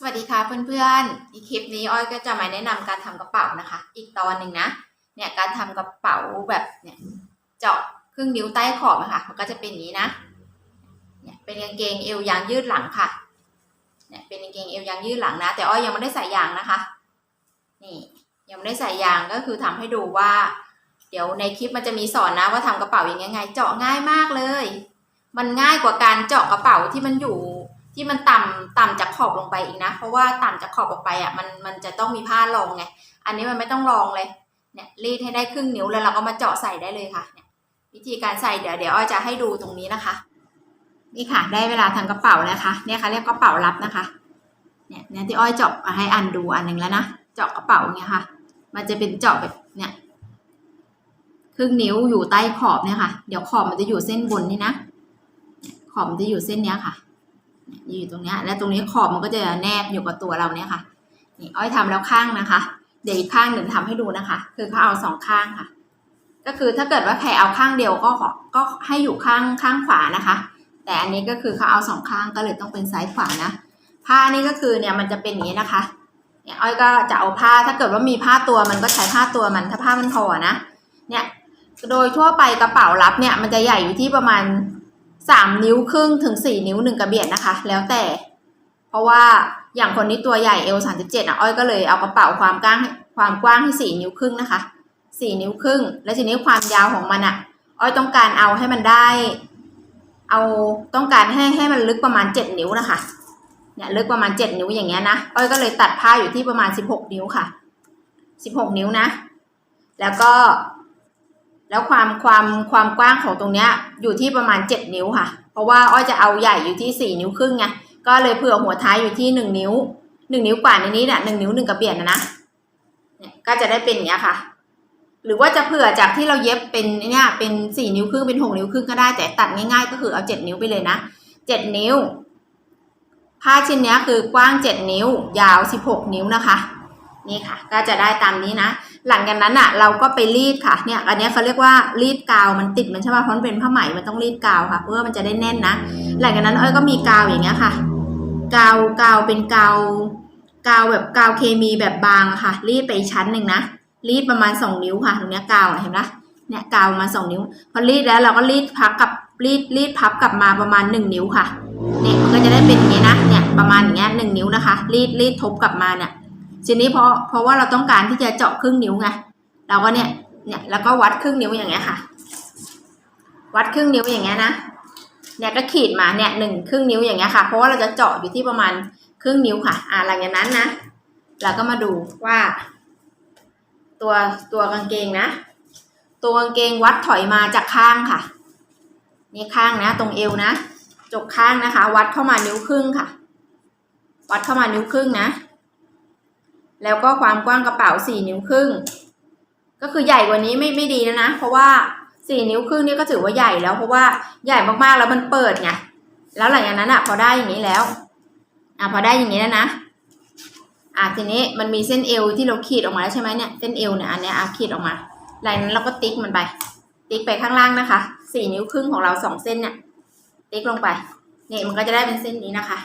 สวัสดีค่ะเพื่อนๆ อีกคลิปนี้อ้อยก็จะมาแนะนำการทำกระเป๋านะคะ อีกตอนหนึ่งนะ เนี่ยการทำกระเป๋าแบบเนี่ยเจาะครึ่งนิ้วใต้ขอบนะคะมันก็จะเป็นอย่างนี้นะ เนี่ยเป็นกางเกงเอวยางยืดหลังค่ะ เนี่ยเป็นกางเกงเอวยางยืดหลังนะ แต่อ้อยยังไม่ได้ใส่ยางนะคะ นี่ยังไม่ได้ใส่ยางก็คือทำให้ดูว่า เดี๋ยวในคลิปมันจะมีสอนนะว่าทำกระเป๋าอย่างไง เจาะง่ายมากเลย มันง่ายกว่าการเจาะกระเป๋าที่มันอยู่ ที่มันต่ำต่ำจากขอบลงไปอีกนะ เพราะว่าต่ำจากขอบออกไปอะมันมันจะต้องมีผ้ารองไง อันนี้มันไม่ต้องรองเลย เนี่ยรีดให้ได้ครึ่งนิ้วแล้วเราก็มาเจาะใส่ได้เลยค่ะเนี่ยวิธีการใส่เดี๋ยวเดี๋ยวอ้อยจะให้ดูตรงนี้นะคะ นี่ค่ะ ได้เวลาทำกระเป๋าแล้วค่ะเนี่ยค่ะเรียกกระเป๋ารับนะคะ เนี่ยเนี่ยที่อ้อยเจาะให้อันดูอันหนึ่งแล้วนะ เจาะกระเป๋าเนี่ยค่ะ มันจะเป็นเจาะแบบเนี่ยครึ่งนิ้วอยู่ใต้ขอบเนี่ยค่ะ เดี๋ยวขอบมันจะอยู่เส้นบนนี่นะ ขอบมันจะอยู่เส้นเนี้ยค่ะ อยู่ตรงนี้และตรงนี้ขอบมันก็จะแนบอยู่กับตัวเราเนี่ยค่ะ นี่อ้อยทำแล้วข้างนะคะ เดี๋ยวอีกข้างหนึ่งทำให้ดูนะคะ คือเขาเอาสองข้างค่ะ ก็คือถ้าเกิดว่าใครเอาข้างเดียวก็ขอก็ให้อยู่ข้างข้างขวานะคะ แต่อันนี้ก็คือเขาเอาสองข้างก็เลยต้องเป็นซ้ายขวานะผ้านี่ก็คือเนี่ยมันจะเป็นอย่างนี้นะคะเนี่ยอ้อยก็จะเอาผ้าถ้าเกิดว่ามีผ้าตัวมันก็ใช้ผ้าตัวมันถ้าผ้ามันพอนะเนี่ยโดยทั่วไปกระเป๋ารับเนี่ยมันจะใหญ่อยู่ที่ประมาณ สามนิ้วครึ่งถึงสี่นิ้วหนึ่งกระเบียดนะคะ แล้วแต่ เพราะว่าอย่างคนนี้ตัวใหญ่เอลสามสิบเจ็ดอะอ้อยก็เลยเอากระเป๋าความกว้างความกว้างให้สี่นิ้วครึ่งนะคะสี่นิ้วครึ่ง แล้วทีนี้ความยาวของมันอะอ้อยต้องการเอาให้มันได้ เอาต้องการให้ให้มันลึกประมาณเจ็ดนิ้วนะคะเนี่ยลึกประมาณเจ็ดนิ้วอย่างเงี้ยนะอ้อยก็เลยตัดผ้าอยู่ที่ประมาณสิบหกนิ้วค่ะสิบหกนิ้วนะ แล้วก็ แล้วความความความกว้างของตรงเนี้ยอยู่ที่ประมาณเจ็ดนิ้วค่ะ เพราะว่าอ้อยจะเอาใหญ่อยู่ที่สี่นิ้วครึ่งไงก็เลยเผื่อหัวท้ายอยู่ที่หนึ่งนิ้วหนึ่งนิ้วกว่าในนี้เนี่ยหนึ่งนิ้วหนึ่งกระเบียดนะนะเนี่ยก็จะได้เป็นอย่างเงี้ยค่ะ หรือว่าจะเผื่อจากที่เราเย็บเป็นเนี่ยเป็นสี่นิ้วครึ่งเป็นหกนิ้วครึ่งก็ได้แต่ตัดง่ายๆ ก็คือเอาเจ็ดนิ้วไปเลยนะเจ็ดนิ้ว ผ้าชิ้นเนี้ยคือกว้างเจ็ดนิ้วยาวสิบหกนิ้วนะคะ นี่ค่ะ ก็จะได้ตามนี้นะ หลังจากนั้นอะ เราก็ไปรีดค่ะ เนี่ยอันนี้เขาเรียกว่ารีดกาวมันติดมันใช่ป่ะเพราะมันเป็นผ้าไหมมันต้องรีดกาวค่ะเพื่อมันจะได้แน่นนะ หลังจากนั้นอ้อยก็มีกาวอย่างเงี้ยค่ะ กาวกาวเป็นกาวกาวแบบกาวเคมีแบบบางค่ะ รีดไปชั้นหนึ่งนะรีดประมาณสองนิ้วค่ะตรงเนี้ยกาวเห็นไหมเนี่ยกาวมาสองนิ้ว พอรีดแล้วเราก็รีดพับกับรีดรีดพับกลับมาประมาณหนึ่งนิ้วค่ะเนี่ยมันก็จะได้เป็นอย่างนี้นะเนี่ยประมาณอย่างเงี้ยหนึ่งนิ้วนะคะ รีดรีดทบกลับมาเนี่ย ทีนี้เพราะเพราะว่าเราต้องการที่จะเจาะครึ่งนิ้วไงเราก็เนี่ยเนี่ยแล้วก็วัดครึ่งนิ้วอย่างเงี้ยค่ะ วัดครึ่งนิ้วอย่างเงี้ยนะเนี่ยก็ขีดมาเนี่ยหนึ่งครึ่งนิ้วอย่างเงี้ยค่ะ เพราะว่าเราจะเจาะอยู่ที่ประมาณครึ่งนิ้วค่ะ อ่าหลังจากนั้นนะเราก็มาดูว่า ตัวตัวกางเกงนะ ตัวกางเกงวัดถอยมาจากข้างค่ะ นี่ข้างนะ ตรงเอวนะจกข้างนะคะ วัดเข้ามานิ้วครึ่งค่ะ วัดเข้ามานิ้วครึ่งนะ แล้วก็ความกว้างกระเป๋าสี่นิ้วครึ่ง ก็คือใหญ่กว่านี้ไม่ไม่ดีแล้วนะ เพราะว่าสี่นิ้วครึ่งนี่ก็ถือว่าใหญ่แล้วเพราะว่าใหญ่มากๆแล้วมันเปิดไงแล้วหลังจากนั้นอะพอได้อย่างนี้แล้วอะพอได้อย่างนี้แล้วนะอะทีนี้มันมีเส้นเอวที่เราขีดออกมาแล้วใช่ไหมเนี่ยเส้นเอวเนี่ยอันเนี้ยอะขีดออกมาหลังจากนั้นเราก็ติ๊กมันไป ติ๊กไปข้างล่างนะคะสี่นิ้วครึ่งของเราสองเส้นเนี่ย ติ๊กลงไปเนี่ยมันก็จะได้เป็นเส้นนี้นะคะ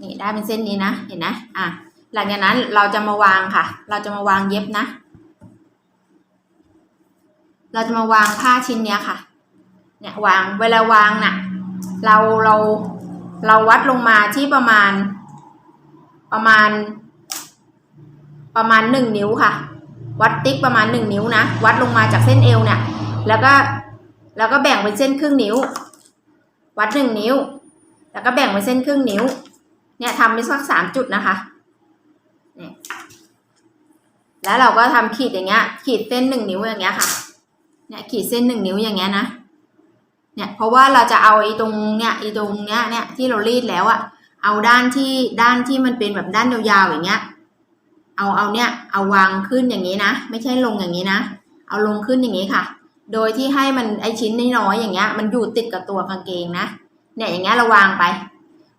นี่ได้เป็นเส้นนี้นะเห็นนะอะ หลังจากนั้นเราจะมาวางค่ะ เราจะมาวางเย็บนะ เราจะมาวางผ้าชิ้นเนี้ยค่ะ เนี่ยวางเวลาวางน่ะ เราเราเราวัดลงมาที่ประมาณ ประมาณ ประมาณหนึ่งนิ้วค่ะ วัดติ๊กประมาณหนึ่งนิ้วนะ วัดลงมาจากเส้นเอวเนี่ย แล้วก็แล้วก็แบ่งเป็นเส้นครึ่งนิ้ว วัดหนึ่งนิ้ว แล้วก็แบ่งเป็นเส้นครึ่งนิ้ว เนี่ยทำไปสักสามจุดนะคะ แล้วเราก็ทำขีดอย่างเงี้ย ขีดเส้นหนึ่งนิ้วอย่างเงี้ยค่ะ เนี่ยขีดเส้นหนึ่งนิ้วอย่างเงี้ยนะ เนี่ยเพราะว่าเราจะเอาไอ้ตรงเนี่ยไอ้ตรงเนี้ยเนี่ยที่เรารีดแล้วอะเอาด้านที่ด้านที่มันเป็นแบบด้านยาวๆอย่างเงี้ย เอาเอาเนี่ยเอาวางขึ้นอย่างนี้นะ ไม่ใช่ลงอย่างนี้นะ เอาลงขึ้นอย่างนี้ค่ะ โดยที่ให้มันไอชิ้นน้อยๆอย่างเงี้ย มันอยู่ติดกับตัวกางเกงนะ เนี่ยอย่างเงี้ยเราวางไป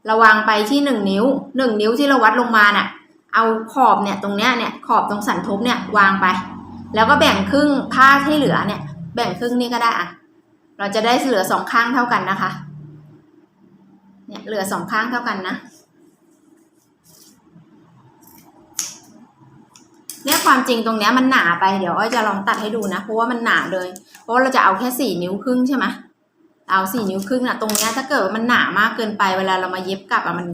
เราวางไปที่หนึ่งนิ้วหนึ่งนิ้วที่เราวัดลงมาน่ะ เอาขอบเนี่ยตรงเนี้ยเนี่ยขอบตรงสันทบเนี่ยวางไป แล้วก็แบ่งครึ่งผ้าที่เหลือเนี่ย แบ่งครึ่งนี่ก็ได้อะเราจะได้เหลือสองข้างเท่ากันนะคะ เนี่ยเหลือสองข้างเท่ากันนะเนี่ยความจริงตรงเนี้ยมันหนาไปเดี๋ยวอ้อยจะลองตัดให้ดูนะ เพราะว่ามันหนาเลย เพราะาเราจะเอาแค่สี่นิ้วครึ่งใช่ไหมเอาสี่นิ้วครึ่งนะตรงเนี้ยถ้าเกิดมันหนามากเกินไปเวลาเรามาเย็บกลับอะมัน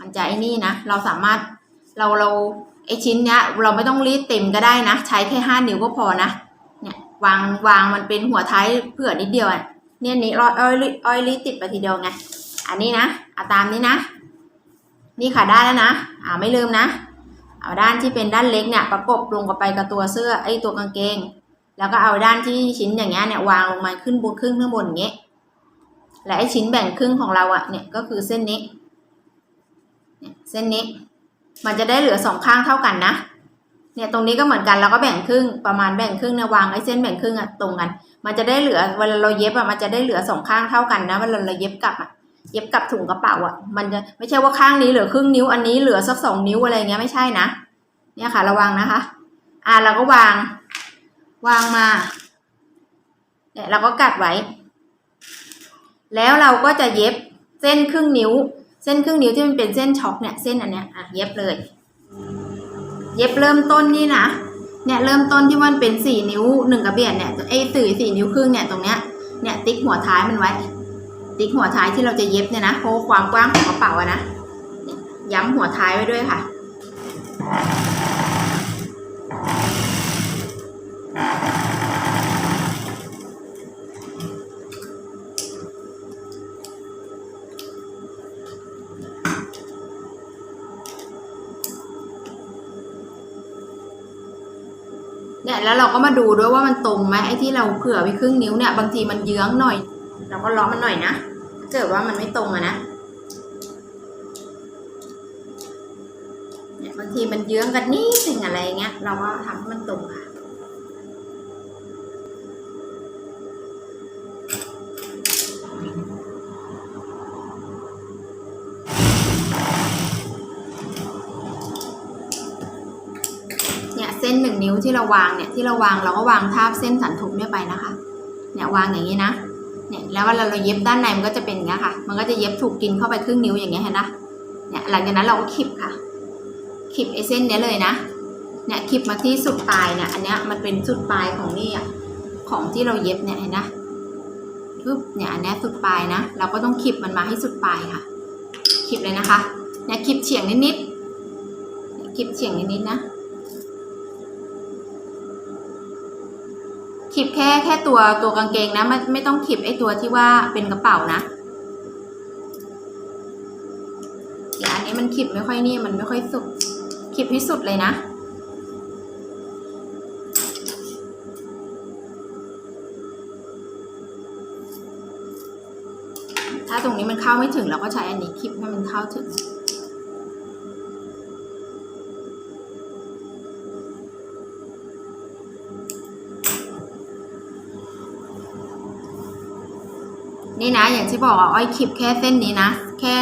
มันจะไอ้นี่นะ เราสามารถ เราเราไอชิ้นเนี้ยเราไม่ต้องรีดเต็มก็ได้นะ ใช้แค่ห้านิ้วก็พอนะเนี่ยวางวางมันเป็นหัวท้ายเผื่อนิดเดียวอะเนี่ยนี้อ้อยอ้อยรีดอ้อยรีดติดไปทีเดียวไงอันนี้นะเอาตามนี้นะ นี่ค่ะได้แล้วนะอ่าไม่ลืมนะ เอาด้านที่เป็นด้านเล็กเนี่ยประกบลงกับไปกับตัวเสื้อไอตัวกางเกง แล้วก็เอาด้านที่ชิ้นอย่างเงี้ยเนี่ยวางลงมาขึ้นบนครึ่งข้างบนอย่างเงี้ยและไอชิ้นแบ่งครึ่งของเราอะเนี่ยก็คือเส้นนี้เนี่ยเส้นนี้ มันจะได้เหลือสองข้างเท่ากันนะ เนี่ยตรงนี้ก็เหมือนกันเราก็แบ่งครึ่งประมาณแบ่งครึ่งเนี่ยวางไอ้เส้นแบ่งครึ่งอะตรงกัน มันจะได้เหลือเวลาเราเย็บอะมันจะได้เหลือสองข้างเท่ากันนะเวลาเราเย็บกลับอะเย็บกลับถุงกระเป๋าอะมันจะไม่ใช่ว่าข้างนี้เหลือครึ่งนิ้วอันนี้เหลือสักสองนิ้วอะไรเงี้ยไม่ใช่นะ เนี่ยค่ะระวังนะคะ อ่าเราก็วาง วางมา เนี่ยเราก็กัดไว้ แล้วเราก็จะเย็บเส้นครึ่งนิ้ว เส้นครึ่งนิ้วที่มันเป็นเส้นช็อคเนี่ยเส้นอันเนี้ยอะเย็บเลย เย็บเริ่มต้นนี่นะเนี่ยเริ่มต้นที่มันเป็นสี่นิ้วหนึ่งกระเบียดเนี่ยไอ้สื่อสี่นิ้วครึ่งเนี่ยตรงเนี้ยเนี่ยติ๊กหัวท้ายมันไว้ ติ๊กหัวท้ายที่เราจะเย็บเนี่ยนะเพราะความกว้างของกระเป๋าอะนะยย้ำหัวท้ายไว้ด้วยค่ะ เนี่ยแล้วเราก็มาดูด้วยว่ามันตรงไหมไอ้ที่เราเผื่อไว้ครึ่งนิ้วเนี่ยบางทีมันเยื้องหน่อย เราก็ล้อมันหน่อยนะถ้าเกิดว่ามันไม่ตรงอะนะเนี่ยบางทีมันเยื้องกันนิดนึงอะไรเงี้ยเราก็ทำให้มันตรงค่ะ นหนึ่งนิ้วที่เราวางเนี่ยที่เราวางเราก็วางทาบเส้นสันทุบเนี่ยไปนะคะเนี่ยวางอย่างนี้นะเนี่ยแล้วเวลาเราเย็บด้านในมันก็จะเป็นอย่างเงี้ยค่ะ มันก็จะเย็บถูกกินเข้าไปครึ่งนิ้วอย่างเงี้ยเห็นนะเนี่ยหลังจากนั้นเราก็ขีบค่ะขีบไอ้เส้นเนี้ยเลยนะเนี่ยขีบมาที่สุดปลายเนี่ยอันเนี้ยมันเป็นสุดปลายของนี่อะของที่เราเย็บเนี่ยเห็นนะปึ๊บเนี่ยอันเนี้ยสุดปลายนะ เราก็ต้องขีบมันมาให้สุดปลายค่ะขีบเลยนะคะเนี่ยขีบเฉียงนิดๆเนี่ยขีบเฉียงนิดๆนะ ขีบแค่แค่ตัวตัวกางเกงนะไม่ไม่ต้องขีบไอ้ตัวที่ว่าเป็นกระเป๋านะเดี๋ยวอันนี้มันขีบไม่ค่อยนี่มันไม่ค่อยสุดขีบที่สุดเลยนะถ้าตรงนี้มันเข้าไม่ถึงเราก็ใช้อันนี้คลิปให้มันเข้าถึง นี่นะ อย่างที่บอกอ้อยขีบแค่เส้นนี้นะ แค่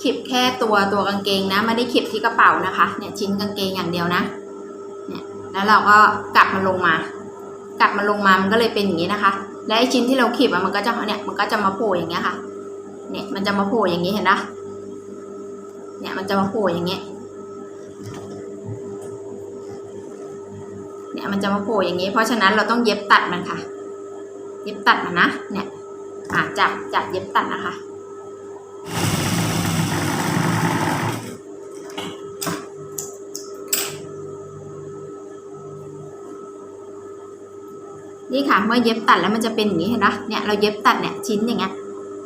ขีบแค่ตัวตัวกางเกงนะ ไม่ได้ขีบที่กระเป๋านะคะ เนี่ยชิ้นกางเกงอย่างเดียวนะ เนี่ย แล้วเราก็กลับมันลงมา กลับมันลงมา มันก็เลยเป็นอย่างนี้นะคะ และไอชิ้นที่เราขีบอะมันก็จะเนี่ย มันก็จะมาโผล่อย่างเงี้ยค่ะ เนี่ย มันจะมาโผล่อย่างนี้เห็นปะเนี่ย มันจะมาโผล่อย่างเงี้ยเนี่ยมันจะมาโผล่อย่างนี้ เพราะฉะนั้นเราต้องเย็บตัดมันค่ะ เย็บตัดมันนะ เนี่ย อะจับจับเย็บตัดนะคะนี่ค่ะเมื่อเย็บตัดแล้วมันจะเป็นอย่างนี้เห็นปะเนี่ยเราเย็บตัดเนี่ยชิ้นอย่างเงี้ย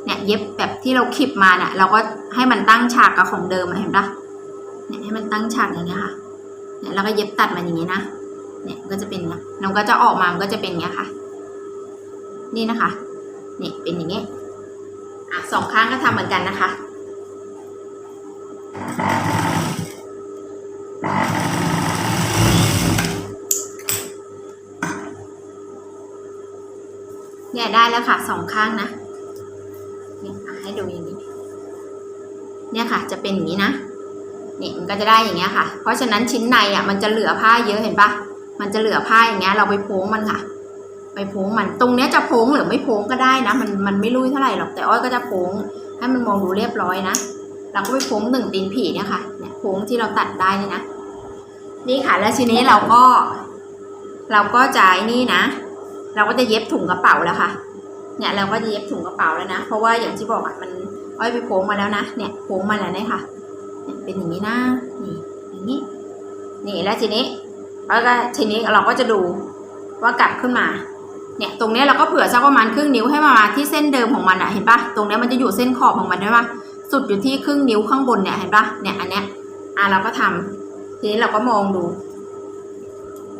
เนี่ยเย็บแบบที่เราคลิปมาเนี่ยเราก็ให้มันตั้งฉากกับของเดิมเห็นปะเนี่ยให้มันตั้งฉากอย่างเงี้ยค่ะเนี่ยเราก็เย็บตัดมันอย่างนี้นะเนี่ยก็จะเป็นอย่างเงี้ยเราก็จะออกมามันก็จะเป็นอย่างเงี้ยค่ะ นี่นะคะ นี่เป็นอย่างนี้อะสองข้างก็ทำเหมือนกันนะคะเนี่ยได้แล้วค่ะสองข้างนะเนี่ยอะให้ดูอย่างนี้ เนี่ยค่ะ จะเป็นอย่างนี้นะนี่มันก็จะได้อย่างเงี้ยค่ะ เพราะฉะนั้นชิ้นในอะมันจะเหลือผ้าเยอะเห็นปะมันจะเหลือผ้าอย่างเงี้ยเราไปโพ้งมันค่ะ ไปโพงมันตรงเนี้ยจะโพงหรือไม่โพงก็ได้นะ มันมันไม่รุ่ยเท่าไหร่หรอกแต่อ้อยก็จะโพงให้มันมองดูเรียบร้อยนะเราก็ไปโพงหนึ่งตีนผีเนี่ยค่ะเนี่ยโพงที่เราตัดได้นี่นะนี่ค่ะ แล้วทีนี้เราก็ เราก็จะไอ้นี่นะ เราก็จะเย็บถุงกระเป๋าแล้วค่ะ เนี่ยเราก็จะเย็บถุงกระเป๋าแล้วนะเพราะว่าอย่างที่บอกอะมันอ้อยไปโค้งมาแล้วนะเนี่ยโค้งมาแล้วเนี่ยค่ะเนี่ยเป็นอย่างนี้นะนี่อย่างนี้นี่แล้วทีนี้แล้วก็ทีนี้เราก็จะดูว่ากลับขึ้นมา เนี่ยตรงนี้เราก็เผื่อสักประมาณครึ่งนิ้วให้มามาที่เส้นเดิมของมันอะเห็นปะตรงนี้มันจะอยู่เส้นขอบของมันได้ปะสุดอยู่ที่ครึ่งนิ้วข้างบนเนี่ยเห็นปะเนี่ยอันเนี้ยอะเราก็ทำทีนี้เราก็มองดู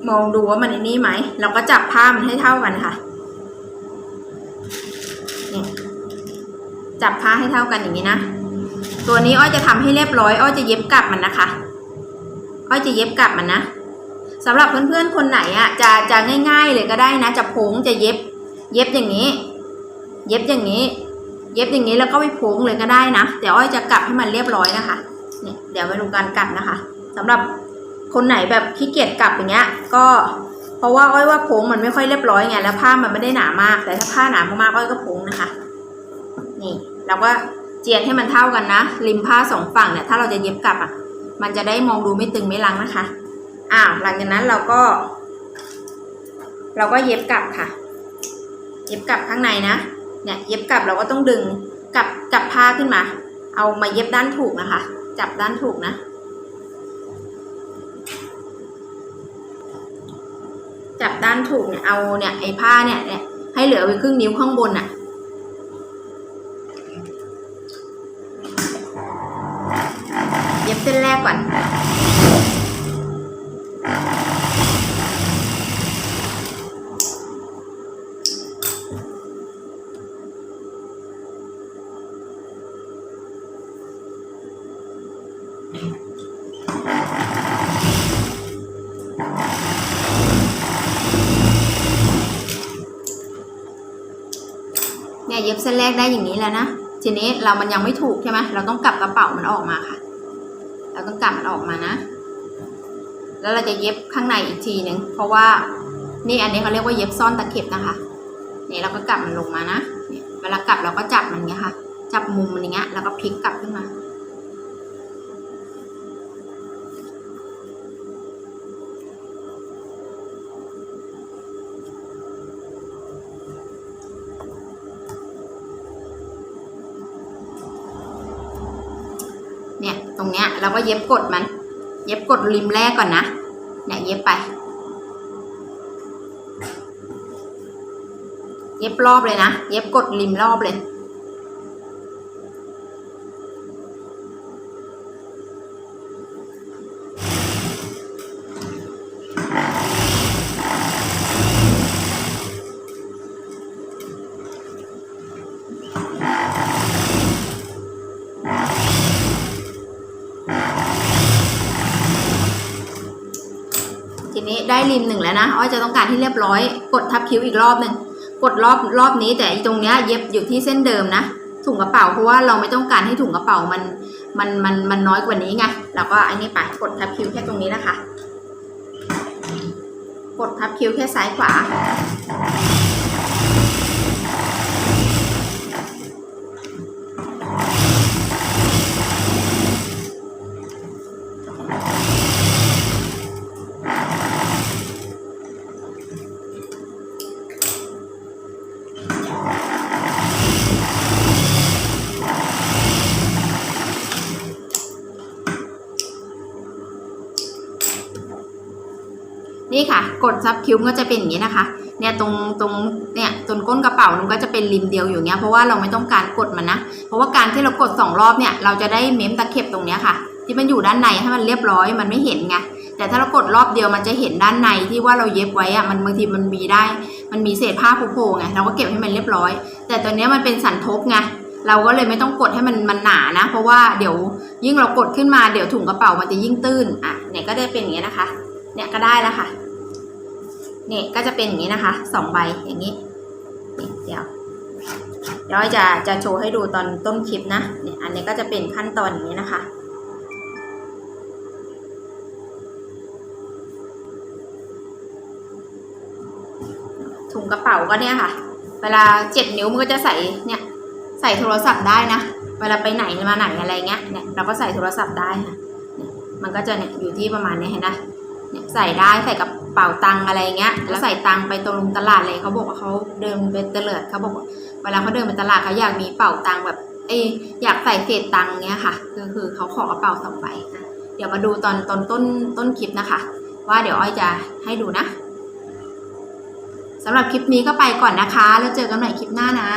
มองดูว่ามันอ้นี่ไหมเราก็จับผ้ามันให้เท่ากันค่ะเนี่ยจับผ้าให้เท่ากันอย่างนี้นะตัวนี้อ้อยจะทำให้เรียบร้อยอ้อยจะเย็บกลับมันนะคะอ้อยจะเย็บกลับมันนะ สำหรับเพื่อนๆคนไหนอะจะจะง่ายๆเลยก็ได้นะ จะโพ้งจะเย็บ เย็บอย่างนี้ เย็บอย่างนี้ เย็บอย่างนี้แล้วก็ไปโพ้งเลยก็ได้นะเดี๋ยวอ้อยจะกลับให้มันเรียบร้อยนะคะเนี่ยเดี๋ยวไปดูการกลับนะคะสำหรับคนไหนแบบขี้เกียจกลับอย่างเงี้ย ก็เพราะว่าอ้อยว่าโพ้งมันไม่ค่อยเรียบร้อยไงแล้วผ้ามันไม่ได้หนามาก แต่ถ้าผ้าหนามากๆอ้อยก็โพ้งนะคะ นี่เราก็เจียนให้มันเท่ากันนะริมผ้าสองฝั่งเนี่ยถ้าเราจะเย็บกลับอะมันจะได้มองดูไม่ตึงไม่ลังนะคะ อ้าวหลังจากนั้นเราก็ เราก็เย็บกลับค่ะ เย็บกลับข้างในนะ เนี่ยเย็บกลับเราก็ต้องดึงกลับกลับผ้าขึ้นมา เอามาเย็บด้านถูกนะคะ จับด้านถูกนะ จับด้านถูกเนี่ยเอาเนี่ยไอ้ผ้าเนี่ยเนี่ยให้เหลือไว้ครึ่งนิ้วข้างบนน่ะ เนี่ยเย็บเส้นแรกได้อย่างนี้แล้วนะ ทีนี้เรามันยังไม่ถูกใช่ไหมเราต้องกลับกระเป๋ามันออกมาค่ะ เราต้องกลับมันออกมานะ แล้วเราจะเย็บข้างในอีกทีหนึ่งเพราะว่านี่อันนี้เขาเรียกว่าเย็บซ่อนตะเข็บนะคะเนี่ยเราก็กลับมันลงมานะเวลากลับเราก็จับมันอย่างเงี้ยค่ะ จับมุมมันอย่างเงี้ยแล้วก็พลิกกลับขึ้นมา ตรงเนี้ยเราก็เย็บกดมัน เย็บกดริมแรกก่อนนะเนี่ยเย็บไป เย็บรอบเลยนะ เย็บกดริมรอบเลย ริมหนึ่งแล้วนะอ้อยจะต้องการที่เรียบร้อย กดทับคิ้วอีกรอบหนึ่งกดรอบรอบนี้แต่ตรงเนี้ยเย็บอยู่ที่เส้นเดิมนะถุงกระเป๋าเพราะว่าเราไม่ต้องการให้ถุงกระเป๋ามันมันมันมันน้อยกว่านี้ไงเราก็อันนี้ไปกดทับคิ้วแค่ตรงนี้นะคะ กดทับคิ้วแค่ซ้ายขวา นี่ค่ะ กดซับคิ้วก็จะเป็นอย่างนี้นะคะ เนี่ยตรงตรงเนี่ยตรงก้นกระเป๋ามันก็จะเป็นริมเดียวอยู่เนี้ยเพราะว่าเราไม่ต้องการกดมันนะ เพราะว่าการที่เรากดสองรอบเนี่ยเราจะได้เม้มตะเข็บตรงเนี้ยค่ะ ที่มันอยู่ด้านในให้มันเรียบร้อยมันไม่เห็นไงแต่ถ้าเรากดรอบเดียวมันจะเห็นด้านในที่ว่าเราเย็บไว้อะมันบางทีมันมีได้ มันมีเศษผ้าโผล่ไงเราก็เก็บให้มันเรียบร้อย แต่ตัวเนี้ยมันเป็นสันทบไงเราก็เลยไม่ต้องกดให้มันมันหนานะ เพราะว่าเดี๋ยวยิ่งเรากดขึ้นมาเดี๋ยวถุงกระเป๋ามันจะยิ่งตื้นอะเนี่ยก็ได้เป็นอย่างนี้ยนะคะ เนี่ยก็ได้แล้วค่ะเนี่ยก็จะเป็นอย่างนี้นะคะสองใบอย่างนี้เดี๋ยวเดี๋ยวจะจะโชว์ให้ดูตอนต้นคลิปนะเนี่ยอันนี้ก็จะเป็นขั้นตอนอย่างนี้นะคะ ถุงกระเป๋าก็เนี่ยค่ะ เวลาเจ็ดนิ้วมันก็จะใส่เนี่ยใส่โทรศัพท์ได้นะ เวลาไปไหนมาไหนอะไรเงี้ยเนี่ยเราก็ใส่โทรศัพท์ได้ค่ะมันก็จะเนี่ยอยู่ที่ประมาณนี้เห็นไหม ใส่ได้ใส่กระเป๋าตังค์อะไรเงี้ยแล้วใส่ตังค์ไปตรงตลาดเลยเขาบอกว่าเขาเดินไปเตลิดเขาบอกว่าเวลาเขาเดินไปตลาดเขาอยากมีเป๋าตังค์แบบเอยอยากใส่เศษตังค์เงี้ยค่ะคือคือเขาขอกระเป๋าสองใบนะเดี๋ยวมาดูตอนตอนต้นต้นคลิปนะคะ ว่าเดี๋ยวอ้อยจะให้ดูนะสำหรับคลิปนี้ก็ไปก่อนนะคะ แล้วเจอกันใหม่คลิปหน้านะ